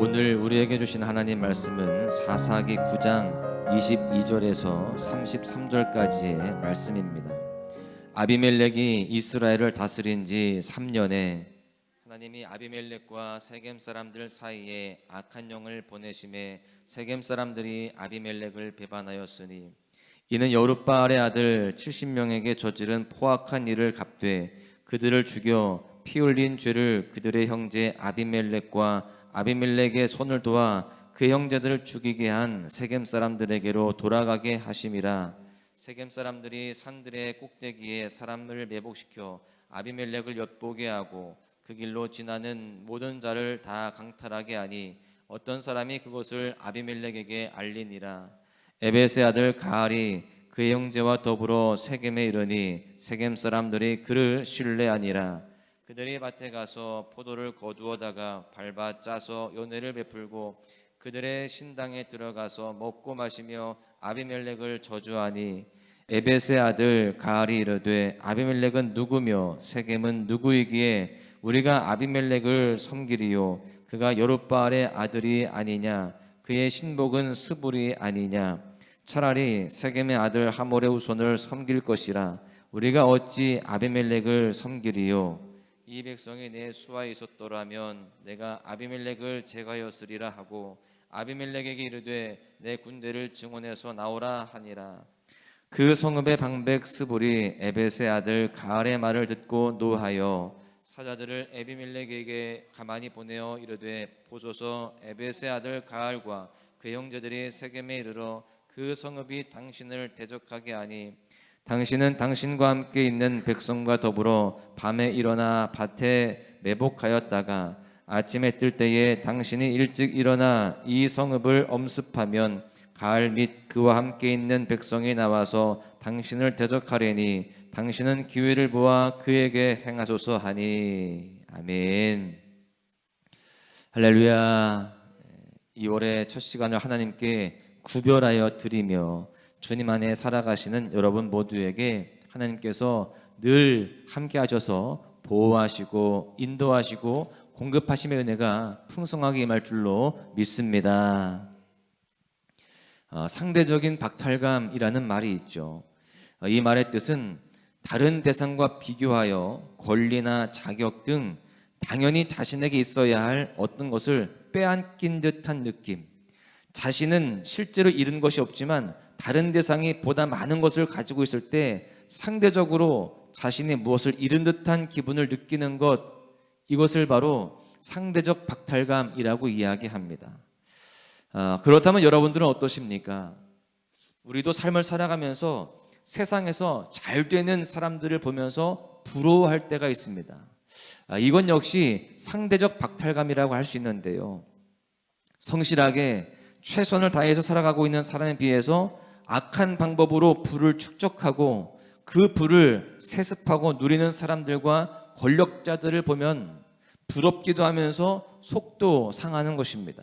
오늘 우리에게 주신 하나님 말씀은 사사기 9장 22절에서 33절까지의 말씀입니다. 아비멜렉이 이스라엘을 다스린 지 3년에 하나님이 아비멜렉과 세겜 사람들 사이에 악한 영을 보내심에 세겜 사람들이 아비멜렉을 배반하였으니 이는 여룻바알의 아들 70명에게 저지른 포악한 일을 갚되 그들을 죽여 피 흘린 죄를 그들의 형제 아비멜렉과 아비멜렉의 손을 도와 그 형제들을 죽이게 한 세겜 사람들에게로 돌아가게 하심이라. 세겜 사람들이 산들의 꼭대기에 사람을 매복시켜 아비멜렉을 엿보게 하고 그 길로 지나는 모든 자를 다 강탈하게 하니 어떤 사람이 그것을 아비멜렉에게 알리니라. 에베스의 아들 가알이 그의 형제와 더불어 세겜에 이르니 세겜 사람들이 그를 신뢰하니라 그들이 밭에 가서 포도를 거두어다가 밟아 짜서 연회를 베풀고 그들의 신당에 들어가서 먹고 마시며 아비멜렉을 저주하니 에베스의 아들 가알이 이르되 아비멜렉은 누구며 세겜은 누구이기에 우리가 아비멜렉을 섬기리요 그가 여룻바알의 아들이 아니냐 그의 신복은 스불이 아니냐 차라리 세겜의 아들 하몰의 후손을 섬길 것이라 우리가 어찌 아비멜렉을 섬기리요 이 백성이 내 수하에 있었더라면 내가 아비멜렉을 제거하였으리라 하고 아비멜렉에게 이르되 내 군대를 증원해서 나오라 하니라. 그 성읍의 방백 스불이 에벳의 아들 가알의 말을 듣고 노하여 사자들을 에비멜렉에게 가만히 보내어 이르되 보소서 에벳의 아들 가알과 그 형제들이 세겜에 이르러 그 성읍이 당신을 대적하게 하니 당신은 당신과 함께 있는 백성과 더불어 밤에 일어나 밭에 매복하였다가 아침에 뜰 때에 당신이 일찍 일어나 이 성읍을 엄습하면 가을 및 그와 함께 있는 백성이 나와서 당신을 대적하려니 당신은 기회를 보아 그에게 행하소서 하니. 아멘. 할렐루야. 2월의 첫 시간을 하나님께 구별하여 드리며 주님 안에 살아가시는 여러분 모두에게 하나님께서 늘 함께 하셔서 보호하시고 인도하시고 공급하심의 은혜가 풍성하게 임할 줄로 믿습니다. 어, 상대적인 박탈감이라는 말이 있죠. 어, 이 말의 뜻은 다른 대상과 비교하여 권리나 자격 등 당연히 자신에게 있어야 할 어떤 것을 빼앗긴 듯한 느낌. 자신은 실제로 잃은 것이 없지만 다른 대상이 보다 많은 것을 가지고 있을 때 상대적으로 자신이 무엇을 잃은 듯한 기분을 느끼는 것 이것을 바로 상대적 박탈감이라고 이야기합니다. 아, 그렇다면 여러분들은 어떠십니까? 우리도 삶을 살아가면서 세상에서 잘 되는 사람들을 보면서 부러워할 때가 있습니다. 아, 이건 역시 상대적 박탈감이라고 할 수 있는데요. 성실하게 최선을 다해서 살아가고 있는 사람에 비해서 악한 방법으로 부를 축적하고 그 부를 세습하고 누리는 사람들과 권력자들을 보면 부럽기도 하면서 속도 상하는 것입니다.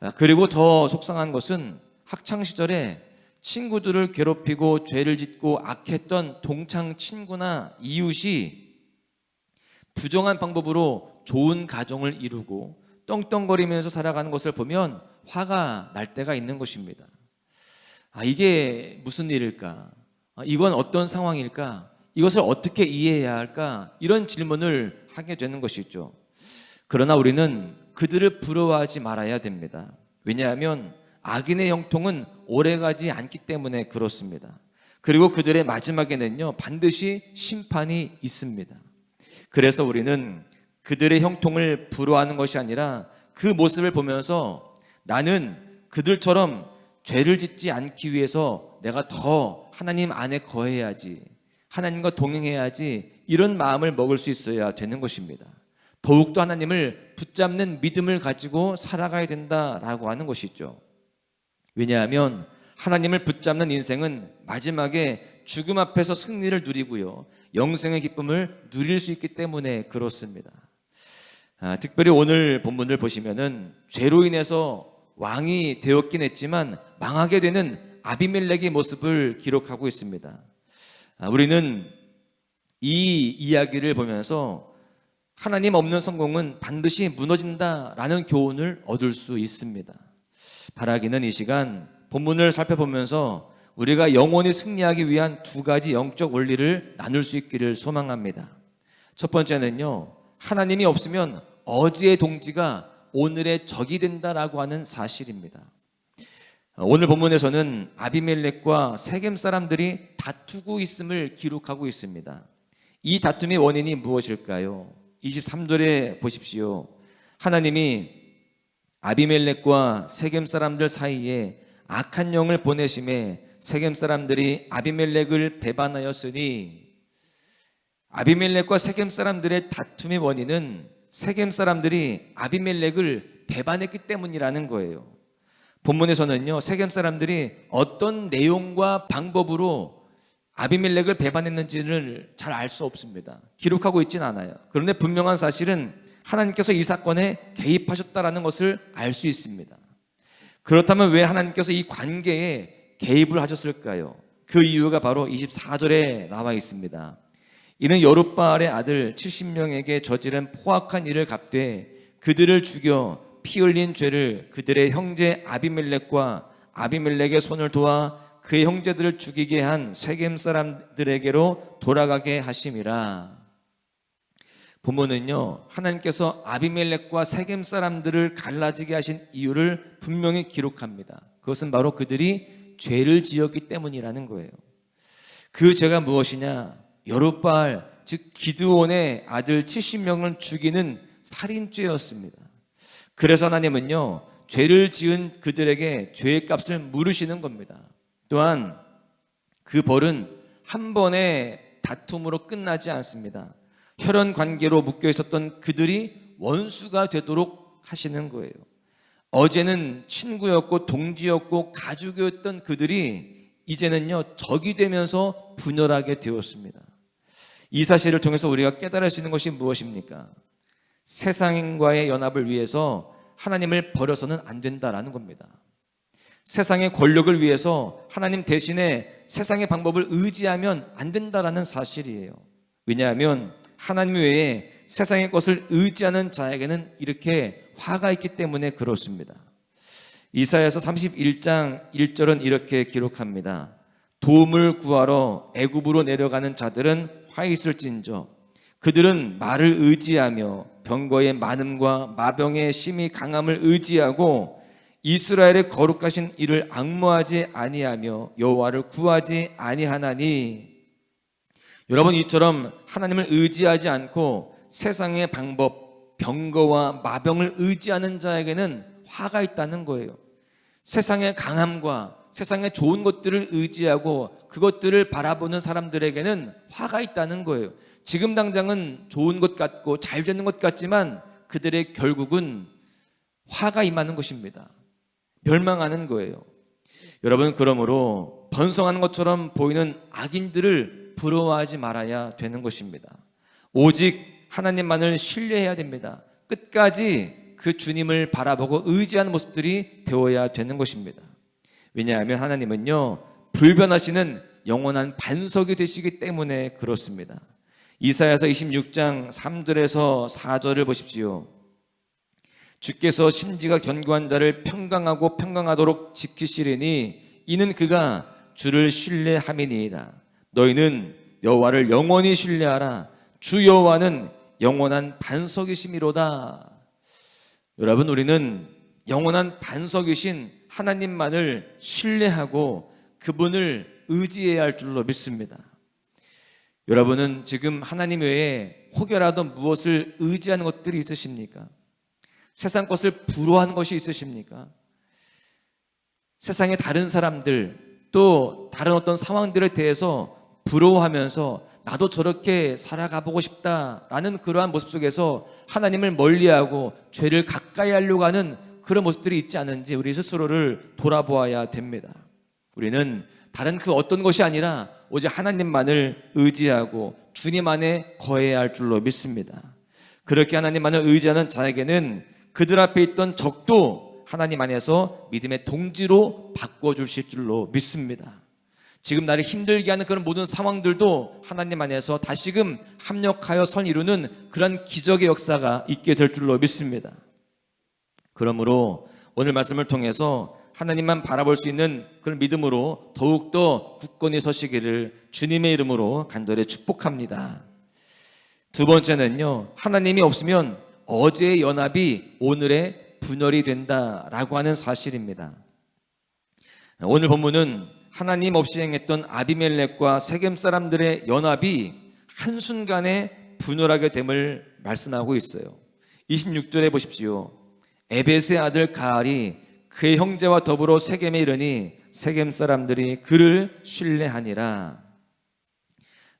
아, 그리고 더 속상한 것은 학창 시절에 친구들을 괴롭히고 죄를 짓고 악했던 동창 친구나 이웃이 부정한 방법으로 좋은 가정을 이루고 떵떵거리면서 살아가는 것을 보면 화가 날 때가 있는 것입니다. 아, 이게 무슨 일일까? 아, 이건 어떤 상황일까? 이것을 어떻게 이해해야 할까? 이런 질문을 하게 되는 것이죠. 그러나 우리는 그들을 부러워하지 말아야 됩니다. 왜냐하면 악인의 형통은 오래가지 않기 때문에 그렇습니다. 그리고 그들의 마지막에는요, 반드시 심판이 있습니다. 그래서 우리는 그들의 형통을 부러워하는 것이 아니라 그 모습을 보면서 나는 그들처럼 죄를 짓지 않기 위해서 내가 더 하나님 안에 거해야지. 하나님과 동행해야지. 이런 마음을 먹을 수 있어야 되는 것입니다. 더욱더 하나님을 붙잡는 믿음을 가지고 살아가야 된다라고 하는 것이죠. 왜냐하면 하나님을 붙잡는 인생은 마지막에 죽음 앞에서 승리를 누리고요. 영생의 기쁨을 누릴 수 있기 때문에 그렇습니다. 아, 특별히 오늘 본문을 보시면은 죄로 인해서 왕이 되었긴 했지만 망하게 되는 아비멜렉의 모습을 기록하고 있습니다. 아, 우리는 이 이야기를 보면서 하나님 없는 성공은 반드시 무너진다라는 교훈을 얻을 수 있습니다. 바라기는 이 시간 본문을 살펴보면서 우리가 영원히 승리하기 위한 두 가지 영적 원리를 나눌 수 있기를 소망합니다. 첫 번째는요, 하나님이 없으면 어제의 동지가 오늘의 적이 된다라고 하는 사실입니다. 오늘 본문에서는 아비멜렉과 세겜 사람들이 다투고 있음을 기록하고 있습니다. 이 다툼의 원인이 무엇일까요? 23절에 보십시오. 하나님이 아비멜렉과 세겜 사람들 사이에 악한 영을 보내심에 세겜 사람들이 아비멜렉을 배반하였으니 아비멜렉과 세겜 사람들의 다툼의 원인은 세겜 사람들이 아비멜렉을 배반했기 때문이라는 거예요. 본문에서는요, 세겜 사람들이 어떤 내용과 방법으로 아비멜렉을 배반했는지를 잘 알 수 없습니다. 기록하고 있진 않아요. 그런데 분명한 사실은 하나님께서 이 사건에 개입하셨다라는 것을 알 수 있습니다. 그렇다면 왜 하나님께서 이 관계에 개입을 하셨을까요? 그 이유가 바로 24절에 나와 있습니다. 이는 여룻바알의 아들 70명에게 저지른 포악한 일을 갚되 그들을 죽여 피 흘린 죄를 그들의 형제 아비멜렉과 아비멜렉의 손을 도와 그의 형제들을 죽이게 한 세겜 사람들에게로 돌아가게 하심이라. 부모는요 하나님께서 아비멜렉과 세겜 사람들을 갈라지게 하신 이유를 분명히 기록합니다. 그것은 바로 그들이 죄를 지었기 때문이라는 거예요. 그 죄가 무엇이냐? 여룻바알 즉 기드온의 아들 70명을 죽이는 살인죄였습니다. 그래서 하나님은요 죄를 지은 그들에게 죄의 값을 물으시는 겁니다. 또한 그 벌은 한 번의 다툼으로 끝나지 않습니다. 혈연 관계로 묶여 있었던 그들이 원수가 되도록 하시는 거예요. 어제는 친구였고 동지였고 가족이었던 그들이 이제는요 적이 되면서 분열하게 되었습니다. 이 사실을 통해서 우리가 깨달을 수 있는 것이 무엇입니까? 세상과의 연합을 위해서 하나님을 버려서는 안 된다라는 겁니다. 세상의 권력을 위해서 하나님 대신에 세상의 방법을 의지하면 안 된다라는 사실이에요. 왜냐하면 하나님 외에 세상의 것을 의지하는 자에게는 이렇게 화가 있기 때문에 그렇습니다. 이사야서 31장 1절은 이렇게 기록합니다. 도움을 구하러 애굽으로 내려가는 자들은 화 있을진저 그들은 말을 의지하며 병거의 많음과 마병의 심히 강함을 의지하고 이스라엘의 거룩하신 이를 악모하지 아니하며 여호와를 구하지 아니하나니 여러분 이처럼 하나님을 의지하지 않고 세상의 방법 병거와 마병을 의지하는 자에게는 화가 있다는 거예요. 세상의 강함과 세상의 좋은 것들을 의지하고 그것들을 바라보는 사람들에게는 화가 있다는 거예요. 지금 당장은 좋은 것 같고 잘 되는 것 같지만 그들의 결국은 화가 임하는 것입니다. 멸망하는 거예요. 여러분 그러므로 번성하는 것처럼 보이는 악인들을 부러워하지 말아야 되는 것입니다. 오직 하나님만을 신뢰해야 됩니다. 끝까지 그 주님을 바라보고 의지하는 모습들이 되어야 되는 것입니다. 왜냐하면 하나님은요, 불변하시는 영원한 반석이 되시기 때문에 그렇습니다. 이사야서 26장 3절에서 4절을 보십시오. 주께서 심지가 견고한 자를 평강하고 평강하도록 지키시리니 이는 그가 주를 신뢰함이니이다. 너희는 여호와를 영원히 신뢰하라. 주 여호와는 영원한 반석이심이로다. 여러분 우리는 영원한 반석이신 하나님만을 신뢰하고 그분을 의지해야 할 줄로 믿습니다. 여러분은 지금 하나님 외에 혹여라도 무엇을 의지하는 것들이 있으십니까? 세상 것을 부러워하는 것이 있으십니까? 세상의 다른 사람들 또 다른 어떤 상황들에 대해서 부러워하면서 나도 저렇게 살아가 보고 싶다라는 그러한 모습 속에서 하나님을 멀리하고 죄를 가까이 하려고 하는 그런 모습들이 있지 않은지 우리 스스로를 돌아보아야 됩니다. 우리는 다른 그 어떤 것이 아니라 오직 하나님만을 의지하고 주님 안에 거해야 할 줄로 믿습니다. 그렇게 하나님만을 의지하는 자에게는 그들 앞에 있던 적도 하나님 안에서 믿음의 동지로 바꿔주실 줄로 믿습니다. 지금 나를 힘들게 하는 그런 모든 상황들도 하나님 안에서 다시금 합력하여 선 이루는 그런 기적의 역사가 있게 될 줄로 믿습니다. 그러므로 오늘 말씀을 통해서 하나님만 바라볼 수 있는 그런 믿음으로 더욱더 굳건히 서시기를 주님의 이름으로 간절히 축복합니다. 두 번째는요, 하나님이 없으면 어제의 연합이 오늘의 분열이 된다라고 하는 사실입니다. 오늘 본문은 하나님 없이 행했던 아비멜렉과 세겜 사람들의 연합이 한순간에 분열하게 됨을 말씀하고 있어요. 26절에 보십시오. 에벳의 아들 가알이 그의 형제와 더불어 세겜에 이르니 세겜 사람들이 그를 신뢰하니라.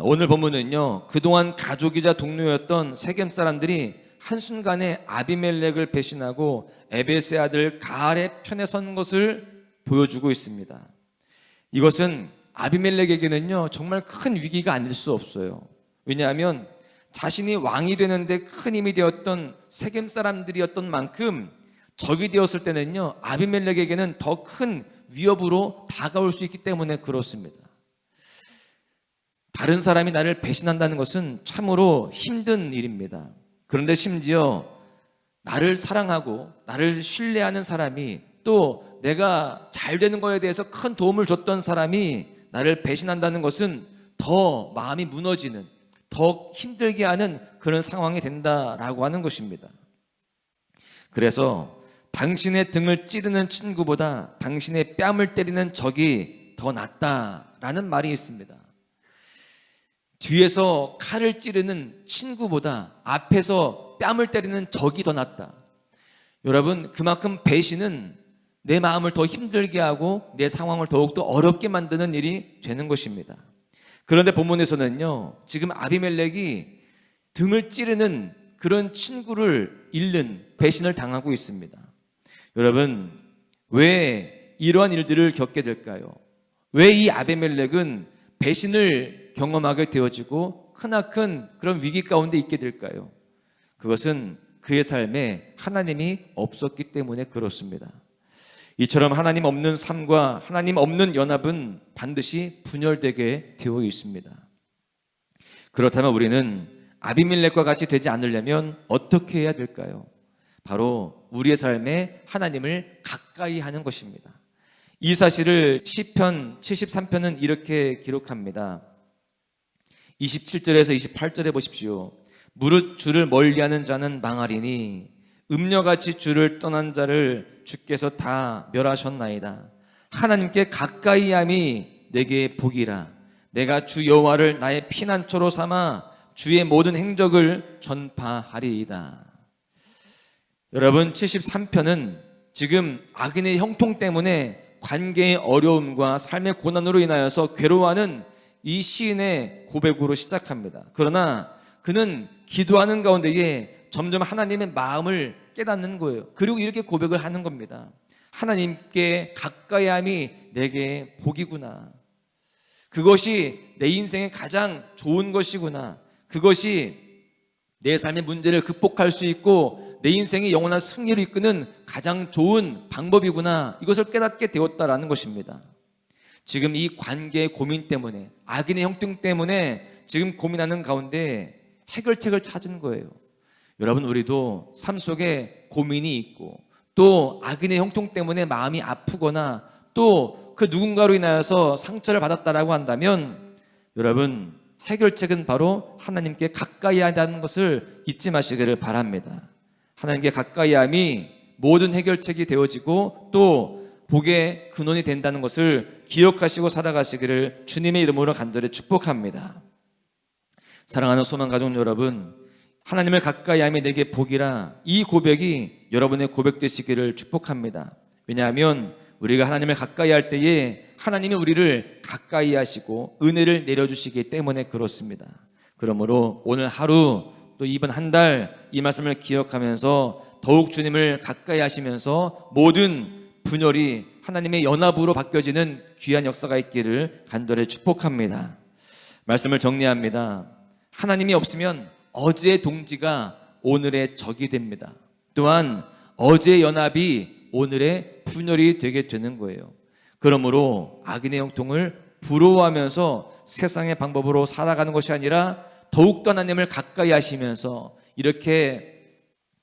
오늘 본문은요. 그동안 가족이자 동료였던 세겜 사람들이 한순간에 아비멜렉을 배신하고 에벳의 아들 가알의 편에 선 것을 보여주고 있습니다. 이것은 아비멜렉에게는요. 정말 큰 위기가 아닐 수 없어요. 왜냐하면 자신이 왕이 되는데 큰 힘이 되었던 세겜 사람들이었던 만큼 적이 되었을 때는요. 아비멜렉에게는 더 큰 위협으로 다가올 수 있기 때문에 그렇습니다. 다른 사람이 나를 배신한다는 것은 참으로 힘든 일입니다. 그런데 심지어 나를 사랑하고 나를 신뢰하는 사람이 또 내가 잘 되는 거에 대해서 큰 도움을 줬던 사람이 나를 배신한다는 것은 더 마음이 무너지는 더 힘들게 하는 그런 상황이 된다라고 하는 것입니다. 그래서 당신의 등을 찌르는 친구보다 당신의 뺨을 때리는 적이 더 낫다라는 말이 있습니다. 뒤에서 칼을 찌르는 친구보다 앞에서 뺨을 때리는 적이 더 낫다. 여러분, 그만큼 배신은 내 마음을 더 힘들게 하고 내 상황을 더욱더 어렵게 만드는 일이 되는 것입니다. 그런데 본문에서는요, 지금 아비멜렉이 등을 찌르는 그런 친구를 잃는 배신을 당하고 있습니다. 여러분, 왜 이러한 일들을 겪게 될까요? 왜 이 아비멜렉은 배신을 경험하게 되어지고 크나큰 그런 위기 가운데 있게 될까요? 그것은 그의 삶에 하나님이 없었기 때문에 그렇습니다. 이처럼 하나님 없는 삶과 하나님 없는 연합은 반드시 분열되게 되어 있습니다. 그렇다면 우리는 아비밀렉과 같이 되지 않으려면 어떻게 해야 될까요? 바로 우리의 삶에 하나님을 가까이 하는 것입니다. 이 사실을 시편 73편은 이렇게 기록합니다. 27절에서 28절에 보십시오. 무릇 주를 멀리하는 자는 망하리니 음녀같이 주를 떠난 자를 주께서 다 멸하셨나이다. 하나님께 가까이 함이 내게 복이라. 내가 주 여호와를 나의 피난처로 삼아 주의 모든 행적을 전파하리이다. 여러분 73편은 지금 악인의 형통 때문에 관계의 어려움과 삶의 고난으로 인하여서 괴로워하는 이 시인의 고백으로 시작합니다. 그러나 그는 기도하는 가운데에 점점 하나님의 마음을 깨닫는 거예요. 그리고 이렇게 고백을 하는 겁니다. 하나님께 가까이 함이 내게 복이구나. 그것이 내 인생의 가장 좋은 것이구나. 그것이 내 삶의 문제를 극복할 수 있고 내 인생의 영원한 승리를 이끄는 가장 좋은 방법이구나. 이것을 깨닫게 되었다라는 것입니다. 지금 이 관계의 고민 때문에 악인의 형통 때문에 지금 고민하는 가운데 해결책을 찾은 거예요. 여러분 우리도 삶 속에 고민이 있고 또 악인의 형통 때문에 마음이 아프거나 또 그 누군가로 인하여서 상처를 받았다라고 한다면 여러분 해결책은 바로 하나님께 가까이 하는 것을 잊지 마시기를 바랍니다. 하나님께 가까이 함이 모든 해결책이 되어지고 또 복의 근원이 된다는 것을 기억하시고 살아가시기를 주님의 이름으로 간절히 축복합니다. 사랑하는 소망 가족 여러분, 하나님을 가까이 함이 내게 복이라 이 고백이 여러분의 고백 되시기를 축복합니다. 왜냐하면 우리가 하나님을 가까이 할 때에 하나님이 우리를 가까이 하시고 은혜를 내려주시기 때문에 그렇습니다. 그러므로 오늘 하루 또 이번 한 달 이 말씀을 기억하면서 더욱 주님을 가까이 하시면서 모든 분열이 하나님의 연합으로 바뀌어지는 귀한 역사가 있기를 간절히 축복합니다. 말씀을 정리합니다. 하나님이 없으면 어제의 동지가 오늘의 적이 됩니다. 또한 어제의 연합이 오늘의 분열이 되게 되는 거예요. 그러므로 악인의 형통을 부러워하면서 세상의 방법으로 살아가는 것이 아니라 더욱더 하나님을 가까이 하시면서 이렇게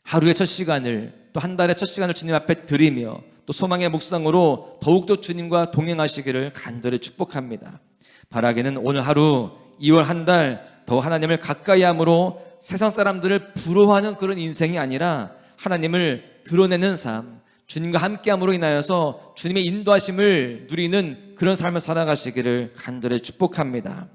하루의 첫 시간을 또 한 달의 첫 시간을 주님 앞에 드리며 또 소망의 묵상으로 더욱더 주님과 동행하시기를 간절히 축복합니다. 바라기는 오늘 하루 2월 한 달 더 하나님을 가까이 함으로 세상 사람들을 부러워하는 그런 인생이 아니라 하나님을 드러내는 삶, 주님과 함께 함으로 인하여서 주님의 인도하심을 누리는 그런 삶을 살아가시기를 간절히 축복합니다.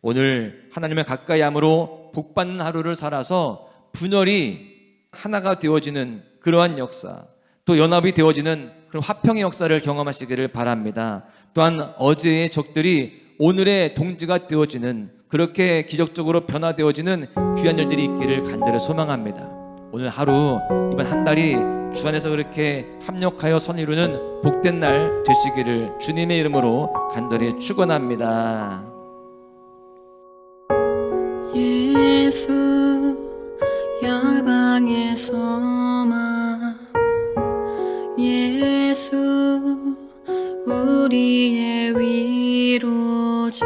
오늘 하나님을 가까이 함으로 복받는 하루를 살아서 분열이 하나가 되어지는 그러한 역사, 또 연합이 되어지는 그런 화평의 역사를 경험하시기를 바랍니다. 또한 어제의 적들이 오늘의 동지가 되어지는 그렇게 기적적으로 변화되어지는 귀한 일들이 있기를 간절히 소망합니다. 오늘 하루 이번 한 달이 주 안에서 그렇게 합력하여 선 이루는 복된 날 되시기를 주님의 이름으로 간절히 축원합니다. 예수 열방의 소망 예수 우리의 위로자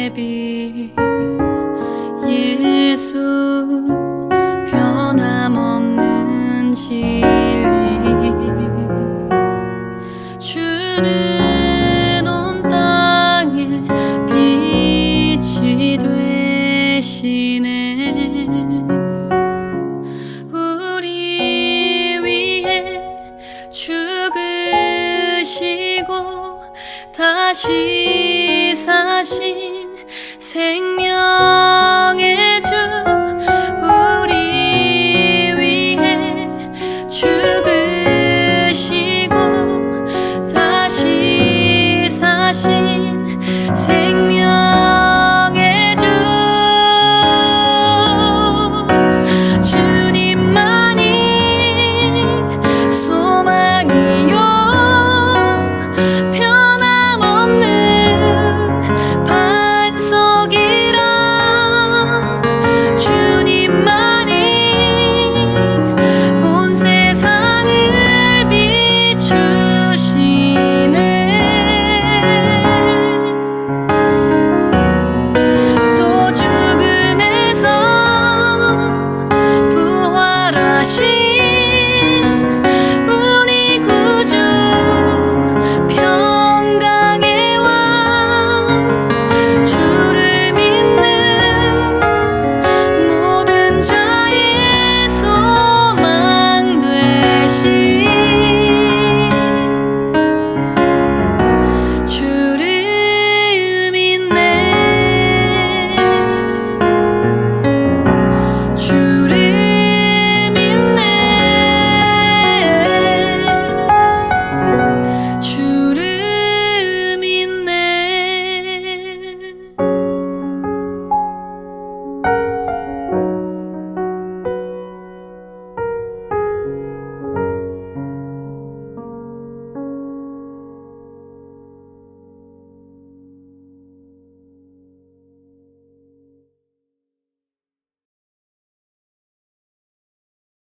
속